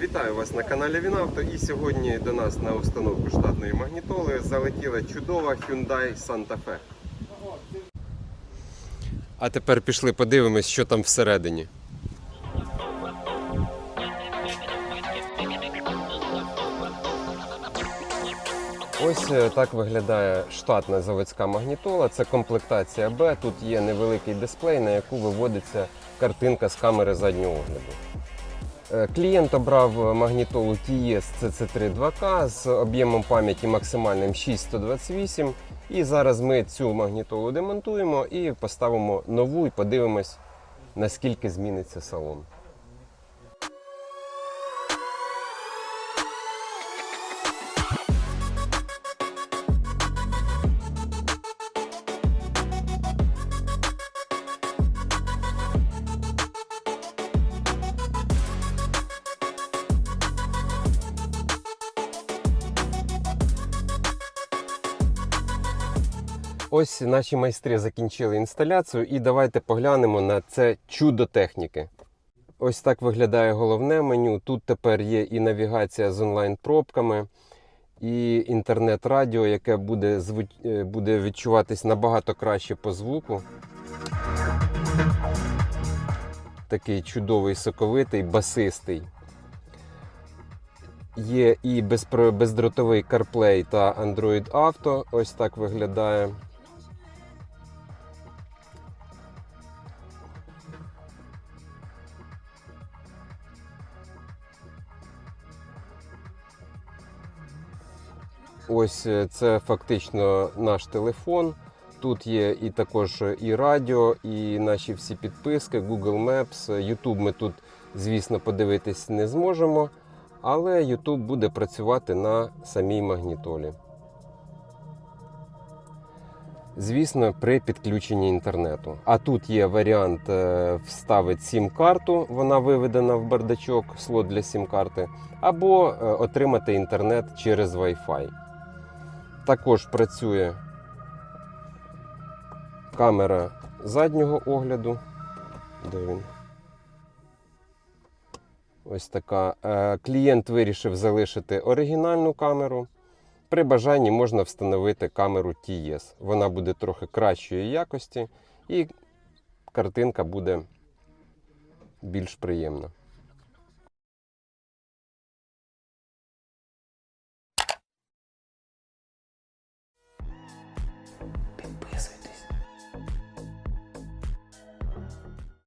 Вітаю вас на каналі Вінавто. І сьогодні до нас на установку штатної магнітоли залетіла чудова Hyundai Santa Fe. А тепер пішли подивимось, що там всередині. Ось е, так виглядає штатна заводська магнітола. Це комплектація Б. Тут є невеликий дисплей, на яку виводиться картинка з камери заднього огляду. Е, Клієнт обрав магнітолу TS CC3 2K з об'ємом пам'яті максимальним 6128. І зараз ми цю магнітолу демонтуємо і поставимо нову і подивимось, наскільки зміниться салон. Ось наші майстри закінчили інсталяцію, і давайте поглянемо на це чудо техніки. Ось так виглядає головне меню. Тут тепер є і навігація з онлайн-пробками, і інтернет-радіо, яке буде, е, буде відчуватись набагато краще по звуку. Такий чудовий, соковитий, басистий. Є і бездротовий CarPlay та Android Auto. Ось так виглядає. Ось е, це фактично наш телефон. Тут є і також і радіо, і наші всі підписки, Google Maps. YouTube ми тут, звісно, подивитись не зможемо, але YouTube буде працювати на самій магнітолі. Звісно, при підключенні інтернету. А тут є варіант е, вставити сім-карту, вона виведена в бардачок, слот для сім-карти, або е, отримати інтернет через Wi-Fi. Також працює камера заднього огляду. Де він? Ось така. Е, Клієнт вирішив залишити оригінальну камеру. При бажанні можна встановити камеру TES. Вона буде трохи кращої якості і картинка буде більш приємна.